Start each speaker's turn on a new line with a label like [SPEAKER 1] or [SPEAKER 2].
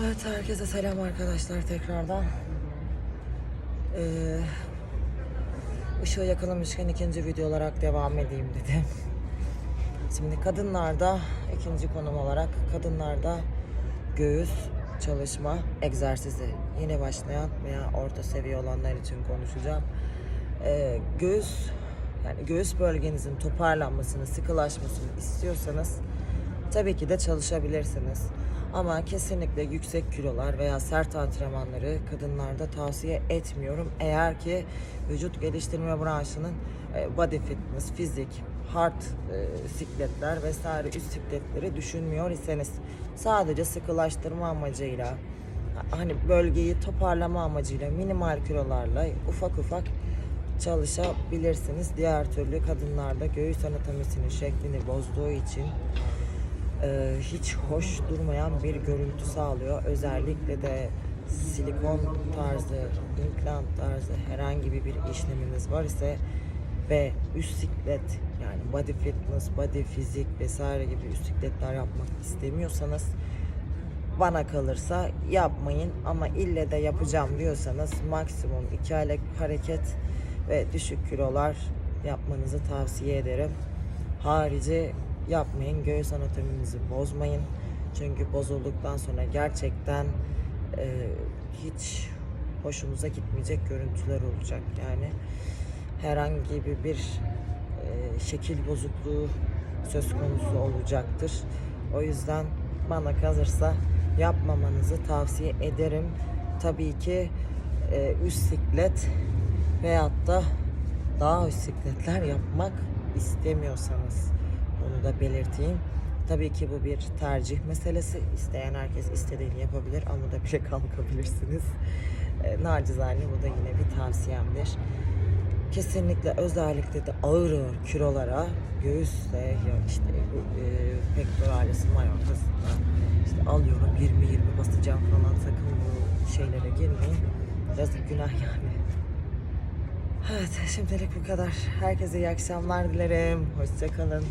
[SPEAKER 1] Evet herkese selam arkadaşlar tekrardan. Ee, ışığı yakalamışken ikinci video olarak devam edeyim dedim. Şimdi kadınlarda ikinci konum olarak kadınlarda göğüs çalışma egzersizi. Yeni başlayan veya orta seviye olanlar için konuşacağım. Ee, göğüs yani göğüs bölgenizin toparlanmasını, sıkılaşmasını istiyorsanız tabii ki de çalışabilirsiniz. Ama kesinlikle yüksek kilolar veya sert antrenmanları kadınlarda tavsiye etmiyorum. Eğer ki vücut geliştirme branşının e, body fitness, fizik, hard e, sikletler vesaire üst sikletleri düşünmüyor iseniz sadece sıkılaştırma amacıyla hani bölgeyi toparlama amacıyla minimal kilolarla ufak ufak çalışabilirsiniz. Diğer türlü kadınlarda göğüs anatomisinin şeklini bozduğu için e, hiç hoş durmayan bir görüntü sağlıyor. Özellikle de silikon tarzı, implant tarzı herhangi bir işleminiz var ise ve üst siklet yani body fitness, body fizik vesaire gibi üst sikletler yapmak istemiyorsanız bana kalırsa yapmayın ama ille de yapacağım diyorsanız maksimum 2 aylık hareket ve düşük kilolar yapmanızı tavsiye ederim. Harici yapmayın. Göğüs anatominizi bozmayın. Çünkü bozulduktan sonra gerçekten e, hiç hoşunuza gitmeyecek görüntüler olacak. Yani herhangi bir, bir e, şekil bozukluğu söz konusu olacaktır. O yüzden bana kalırsa yapmamanızı tavsiye ederim. Tabii ki e, üst siklet veyahut da daha üst sikletler yapmak istemiyorsanız bunu da belirteyim. Tabii ki bu bir tercih meselesi. İsteyen herkes istediğini yapabilir ama da bile kalkabilirsiniz. E, nacizane bu da yine bir tavsiyemdir. Kesinlikle özellikle de ağır ağır kilolara göğüsle ya işte e, pektoralis mayortasında işte alıyorum 20-20 basacağım falan sakın bu şeylere girmeyin. Yazık günah yani. Evet şimdilik bu kadar. Herkese iyi akşamlar dilerim. Hoşçakalın.